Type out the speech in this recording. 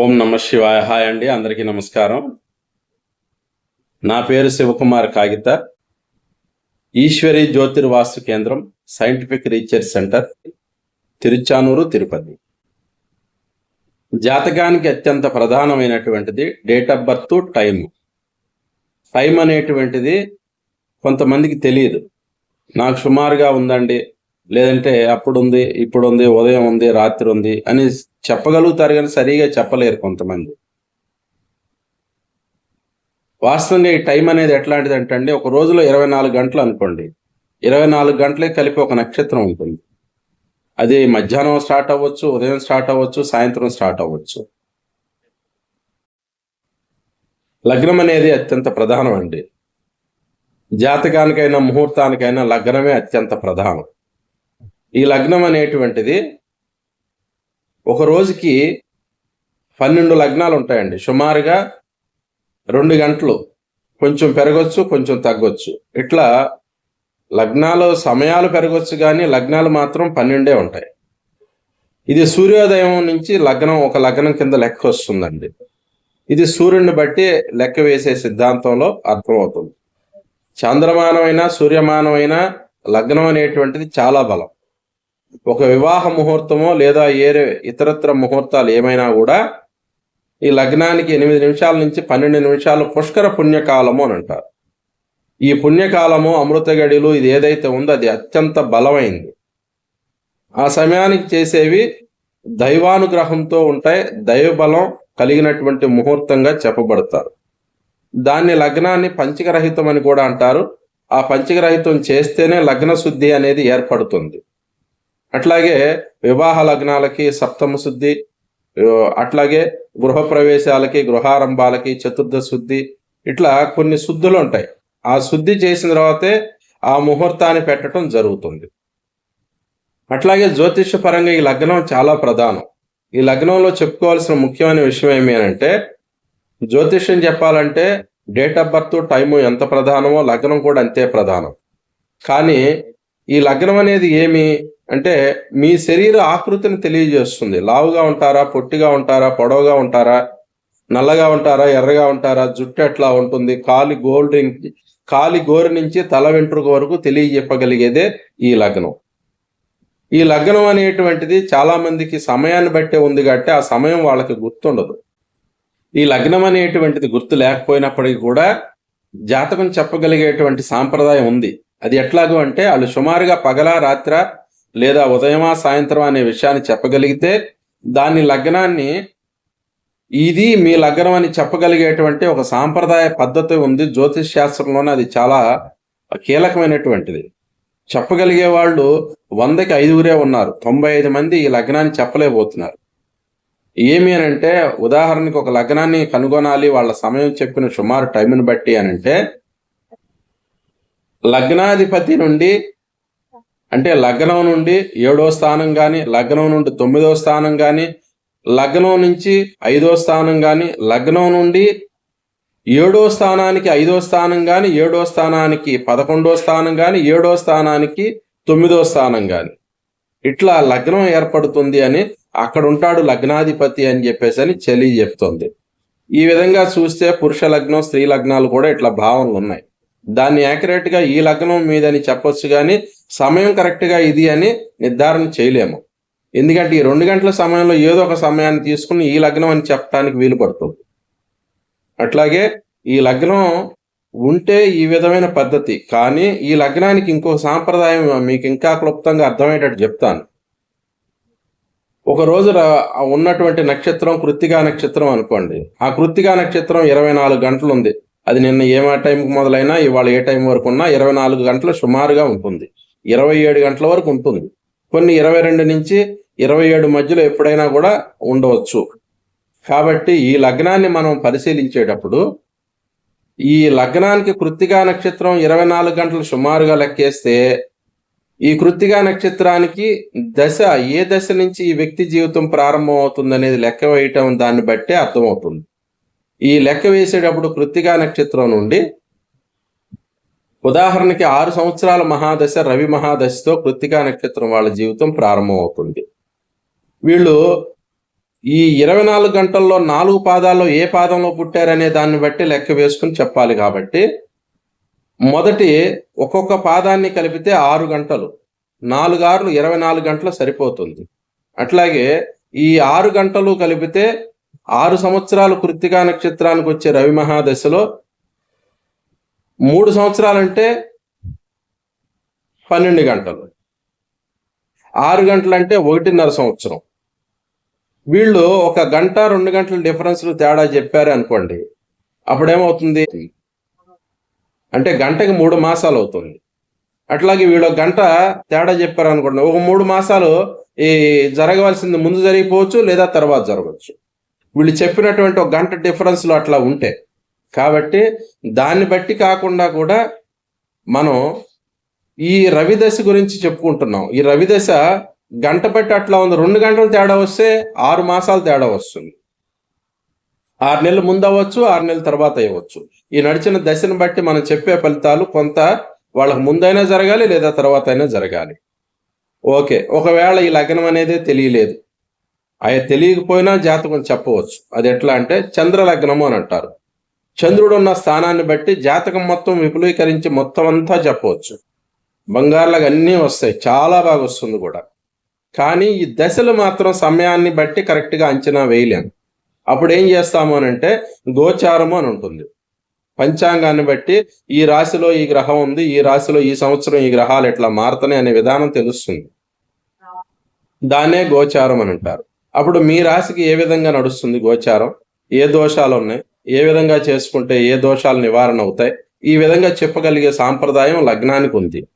ఓం నమ శివాయ. హాయ్ అండి అందరికీ నమస్కారం. నా పేరు శివకుమార్ కాగిత ఈశ్వరి జ్యోతిర్వాస్తు కేంద్రం scientific research centre Tiruchanur Tirupati. జాతకానికి అత్యంత ప్రధానమైనటువంటిది date of birth time time అనేటువంటిది కొంతమందికి తెలియదు. నాకు సుమారుగా ఉందండి లేదంటే అప్పుడు ఉంది ఇప్పుడు ఉంది ఉదయం ఉంది రాత్రి ఉంది అని చెప్పగలుగుతారు కానీ సరిగా చెప్పలేరు కొంతమంది. వాస్తవంగా ఈ టైం అనేది ఎట్లాంటిది అంటే అండి ఒక రోజులో ఇరవై నాలుగు గంటలు అనుకోండి. ఇరవై నాలుగు గంటలే కలిపి ఒక నక్షత్రం ఉంటుంది. అది మధ్యాహ్నం స్టార్ట్ అవ్వచ్చు ఉదయం స్టార్ట్ అవ్వచ్చు సాయంత్రం స్టార్ట్ అవ్వచ్చు. లగ్నం అనేది అత్యంత ప్రధానం అండి. జాతకానికైనా ముహూర్తానికైనా లగ్నమే అత్యంత ప్రధానం. ఈ లగ్నం అనేటువంటిది ఒక రోజుకి పన్నెండు లగ్నాలు ఉంటాయండి. సుమారుగా రెండు గంటలు. కొంచెం పెరగచ్చు కొంచెం తగ్గొచ్చు. ఇట్లా లగ్నాలు సమయాలు పెరగచ్చు కానీ లగ్నాలు మాత్రం పన్నెండే ఉంటాయి. ఇది సూర్యోదయం నుంచి లగ్నం ఒక లగ్నం కింద లెక్క వస్తుందండి. ఇది సూర్యుడిని బట్టి లెక్క వేసే సిద్ధాంతంలో అర్థమవుతుంది. చంద్రమానమైన సూర్యమానమైన లగ్నం అనేటువంటిది చాలా బలం. ఒక వివాహ ముహూర్తమో లేదా ఏ ఇతరత్ర ముహూర్తాలు ఏమైనా కూడా ఈ లగ్నానికి ఎనిమిది నిమిషాల నుంచి పన్నెండు నిమిషాలు పుష్కర పుణ్యకాలము అని అంటారు. ఈ పుణ్యకాలము అమృత గడిలు ఇది ఏదైతే ఉందో అది అత్యంత బలమైంది. ఆ సమయానికి చేసేవి దైవానుగ్రహంతో ఉంటాయి దైవబలం కలిగినటువంటి ముహూర్తంగా చెప్పబడతారు. దాన్ని లగ్నాన్ని పంచకరహితం అని కూడా అంటారు. ఆ పంచకరహితం చేస్తేనే లగ్న శుద్ధి అనేది ఏర్పడుతుంది. అట్లాగే వివాహ లగ్నాలకి సప్తమ శుద్ధి అట్లాగే గృహప్రవేశాలకి గృహారంభాలకి చతుర్థ శుద్ధి ఇట్లా కొన్ని శుద్ధులు ఉంటాయి. ఆ శుద్ధి చేసిన తర్వాతే ఆ ముహూర్తాన్ని పెట్టడం జరుగుతుంది. అట్లాగే జ్యోతిష పరంగా ఈ లగ్నం చాలా ప్రధానం. ఈ లగ్నంలో చెప్పుకోవాల్సిన ముఖ్యమైన విషయం ఏమి అంటే జ్యోతిష్యం చెప్పాలంటే డేట్ ఆఫ్ బర్త్ టైము ఎంత ప్రధానమో లగ్నం కూడా అంతే ప్రధానం. కానీ ఈ లగ్నం అనేది ఏమి? అంటే మీ శరీర ఆకృతిని తెలియజేస్తుంది. లావుగా ఉంటారా పొట్టిగా ఉంటారా పొడవుగా ఉంటారా నల్లగా ఉంటారా ఎర్రగా ఉంటారా జుట్టు ఎట్లా ఉంటుంది కాలి గోల్డ్ కాలి గోరు నుంచి తల వెంట్రుక వరకు తెలియజెప్పగలిగేదే ఈ లగ్నం. ఈ లగ్నం అనేటువంటిది చాలా మందికి సమయాన్ని బట్టే ఉంది కాబట్టి ఆ సమయం వాళ్ళకి గుర్తుండదు. ఈ లగ్నం అనేటువంటిది గుర్తు లేకపోయినప్పటికీ కూడా జాతకం చెప్పగలిగేటువంటి సాంప్రదాయం ఉంది. అది ఎట్లాగో అంటే వాళ్ళు సుమారుగా పగల రాత్ర లేదా ఉదయమా సాయంత్రం అనే విషయాన్ని చెప్పగలిగితే దాని లగ్నాన్ని ఇది మీ లగ్నం అని చెప్పగలిగేటువంటి ఒక సాంప్రదాయ పద్ధతి ఉంది. జ్యోతిష్ శాస్త్రంలోనే అది చాలా కీలకమైనటువంటిది. చెప్పగలిగే వాళ్ళు వందకి ఐదుగురే ఉన్నారు. తొంభై ఐదు మంది ఈ లగ్నాన్ని చెప్పలేకపోతున్నారు. ఏమి అని అంటే ఉదాహరణకు ఒక లగ్నాన్ని కనుగొనాలి వాళ్ళ సమయం చెప్పిన సుమారు టైంని బట్టి అని అంటే లగ్నాధిపతి నుండి అంటే లగ్నం నుండి ఏడో స్థానం కానీ లగ్నం నుండి తొమ్మిదో స్థానం కానీ లగ్నం నుంచి ఐదో స్థానం కానీ లగ్నం నుండి ఏడో స్థానానికి ఐదో స్థానం కానీ ఏడో స్థానానికి పదకొండో స్థానం కానీ ఏడో స్థానానికి తొమ్మిదో స్థానం కానీ ఇట్లా లగ్నం ఏర్పడుతుంది అని అక్కడ ఉంటాడు లగ్నాధిపతి అని చెప్పేసి అని చెలి చెప్తుంది. ఈ విధంగా చూస్తే పురుష లగ్నం స్త్రీ లగ్నాలు కూడా ఇట్లా భావనలు ఉన్నాయి. దాన్ని యాక్యురేట్గా ఈ లగ్నం మీదని చెప్పొచ్చు కానీ సమయం కరెక్ట్గా ఇది అని నిర్ధారణ చేయలేము. ఎందుకంటే ఈ రెండు గంటల సమయంలో ఏదో ఒక సమయాన్ని తీసుకుని ఈ లగ్నం అని చెప్పడానికి వీలు పడుతుంది. అట్లాగే ఈ లగ్నం ఉంటే ఈ విధమైన పద్ధతి కానీ ఈ లగ్నానికి ఇంకో సాంప్రదాయం మీకు ఇంకా క్లుప్తంగా అర్థమయ్యేటట్టు చెప్తాను. ఒక రోజు ఉన్నటువంటి నక్షత్రం కృత్తిగా నక్షత్రం అనుకోండి. ఆ కృత్తిగా నక్షత్రం ఇరవై నాలుగు గంటలు ఉంది అది నిన్న ఏ టైంకి మొదలైనా ఇవాళ ఏ టైం వరకు ఉన్నా ఇరవై నాలుగు గంటలు సుమారుగా ఉంటుంది. ఇరవై ఏడు గంటల వరకు ఉంటుంది. కొన్ని ఇరవై రెండు నుంచి ఇరవై ఏడు మధ్యలో ఎప్పుడైనా కూడా ఉండవచ్చు. కాబట్టి ఈ లగ్నాన్ని మనం పరిశీలించేటప్పుడు ఈ లగ్నానికి కృత్తిగా నక్షత్రం ఇరవై నాలుగు గంటలు సుమారుగా లెక్కేస్తే ఈ కృత్తిగా నక్షత్రానికి దశ ఏ దశ నుంచి ఈ వ్యక్తి జీవితం ప్రారంభం అవుతుంది అనేది లెక్క వేయటం దాన్ని బట్టే అర్థమవుతుంది. ఈ లెక్క వేసేటప్పుడు కృత్తికా నక్షత్రం నుండి ఉదాహరణకి ఆరు సంవత్సరాల మహాదశ రవి మహాదశతో కృత్తికా నక్షత్రం వాళ్ళ జీవితం ప్రారంభమవుతుంది. వీళ్ళు ఈ ఇరవై నాలుగు గంటల్లో నాలుగు పాదాల్లో ఏ పాదంలో పుట్టారనే దాన్ని బట్టి లెక్క వేసుకుని చెప్పాలి కాబట్టి మొదటి ఒక్కొక్క పాదాన్ని కలిపితే ఆరు గంటలు నాలుగు ఆరులు ఇరవై నాలుగు గంటలు సరిపోతుంది. అట్లాగే ఈ ఆరు గంటలు కలిపితే ఆరు సంవత్సరాలు కృత్తికా నక్షత్రానికి వచ్చే రవి మహాదశలో మూడు సంవత్సరాలంటే పన్నెండు గంటలు. ఆరు గంటలంటే ఒకటిన్నర సంవత్సరం. వీళ్ళు ఒక గంట రెండు గంటల డిఫరెన్స్ తేడా చెప్పారు అనుకోండి అప్పుడేమవుతుంది? అంటే గంటకి మూడు మాసాలు అవుతుంది. అట్లాగే వీళ్ళు ఒక గంట తేడా చెప్పారు అనుకోండి ఒక మూడు మాసాలు ఈ జరగవలసింది ముందు జరిగిపోవచ్చు లేదా తర్వాత జరగవచ్చు? వీళ్ళు చెప్పినటువంటి ఒక గంట డిఫరెన్స్లో అట్లా ఉంటే. కాబట్టి దాన్ని బట్టి కాకుండా కూడా మనం ఈ రవిదశ గురించి చెప్పుకుంటున్నాం. ఈ రవిదశ గంట బట్టి అట్లా ఉంది. రెండు గంటలు తేడా వస్తే ఆరు మాసాలు తేడా వస్తుంది. ఆరు నెలలు ముందు అవ్వచ్చు ఆరు నెలల తర్వాత అవ్వచ్చు. ఈ నడిచిన దశను బట్టి మనం చెప్పే ఫలితాలు కొంత వాళ్ళకు ముందైనా జరగాలి లేదా తర్వాత అయినా జరగాలి. ఓకే ఒకవేళ ఈ లగ్నం అనేది తెలియలేదు. అవి తెలియకపోయినా జాతకం చెప్పవచ్చు. అది ఎట్లా అంటే చంద్ర లగ్నము అని అంటారు. చంద్రుడు ఉన్న స్థానాన్ని బట్టి జాతకం మొత్తం విపులీకరించి మొత్తం అంతా చెప్పవచ్చు. బంగారులకు అన్నీ వస్తాయి. చాలా బాగా వస్తుంది కూడా. కానీ ఈ దశలు మాత్రం సమయాన్ని బట్టి కరెక్ట్గా అంచనా వేయలేము. అప్పుడు ఏం చేస్తాము అని అంటే గోచారము అని ఉంటుంది. పంచాంగాన్ని బట్టి ఈ రాశిలో ఈ గ్రహం ఉంది ఈ రాశిలో ఈ సంవత్సరం ఈ గ్రహాలు ఎట్లా మారుతున్నాయి అనే విధానం తెలుస్తుంది. దాన్నే గోచారం అని అంటారు. అప్పుడు మీ రాశికి ఏ విధంగా నడుస్తుంది గోచారం? ఏ దోషాలు ఉన్నాయి? ఏ విధంగా చేసుకుంటే ఏ దోషాలు నివారణ అవుతాయి? ఈ విధంగా చెప్పగలిగే సాంప్రదాయం లగ్నానికి ఉంది.